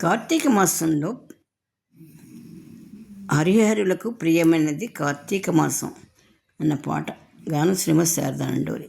కార్తీక మాసంలో హరిహరులకు ప్రియమైనది కార్తీక మాసం అన్న పాట గాను శ్రీమ శారదానండోరి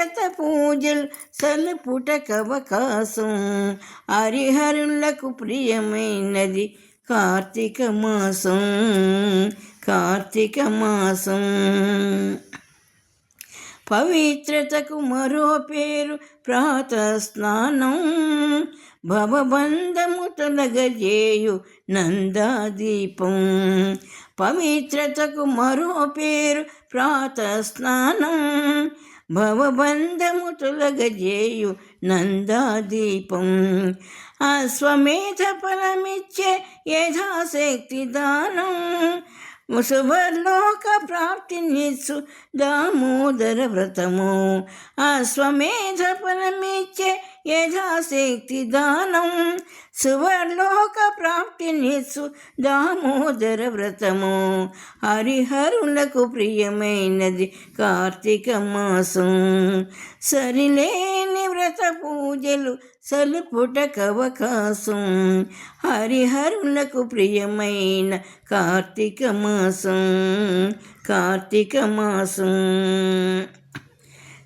వ్రత పూజలు సలుపుటకవకాశం హరిహరులకు ప్రియమైనది కార్తీక మాసం. కార్తీక మాసం. పవిత్రతకు మరో పేరు ప్రాత స్నానం భవబంధము తొలగజేయు నందాదీపం. పవిత్రతకు మరో పేరు ప్రాత స్నానం భవబంధము తొలగజేయు నందాదీపం అశ్వమేధ ఫలమిచ్చే యథాశక్తి దానం శుభలోక ప్రాప్తినిచ్చు దామోదర వ్రతము అశ్వమేధ ఫలమిచ్చే యథాశక్తి దానం శుభలోక ప్రాప్తినిచ్చు దామోదర వ్రతము హరిహరులకు ప్రియమైనది కార్తీక మాసం సరిలే వ్రత పూజలు సలుపుటకవకాశం హరిహరులకు ప్రియమైన కార్తీక మాసం కార్తీక మాసం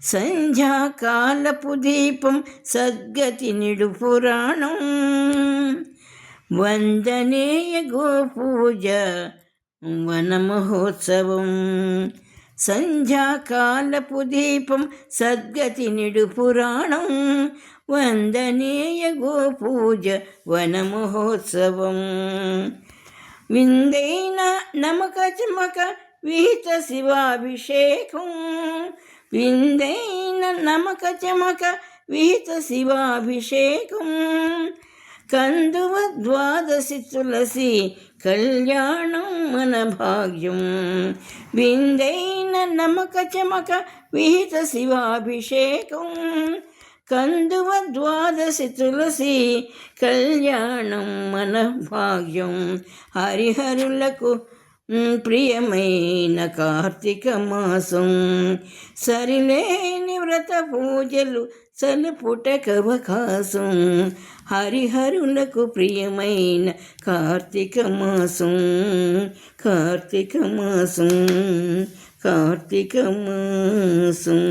సంధ్యాకాలపు దీపం సద్గతి నిడు పురాణం వందనేయ గోపూజ వనమహోత్సవం సంధ్యాకాలపు దీపం సద్గతి నిడు పురాణం. వందనేయ గోపూజ వన మహోత్సవం విందైన నమక చమక విహిత శివాభిషేకం. విందైన నమక చమక విహిత శివాభిషేకం. కందువ ద్వాదశి తులసి కళ్యాణం మన భాగ్యం. విందైన నమక చమక విహిత శివాభిషేకం. కందువ ద్వాదశి తులసి కళ్యాణం మన భాగ్యం. హరిహరులకు ప్రియమైన కార్తీక మాసం సరిలేని వ్రత పూజలు సలుపుటకవకాశం హరిహరులకు ప్రియమైన కార్తీక మాసం కార్తీక మాసం కార్తీక మాసం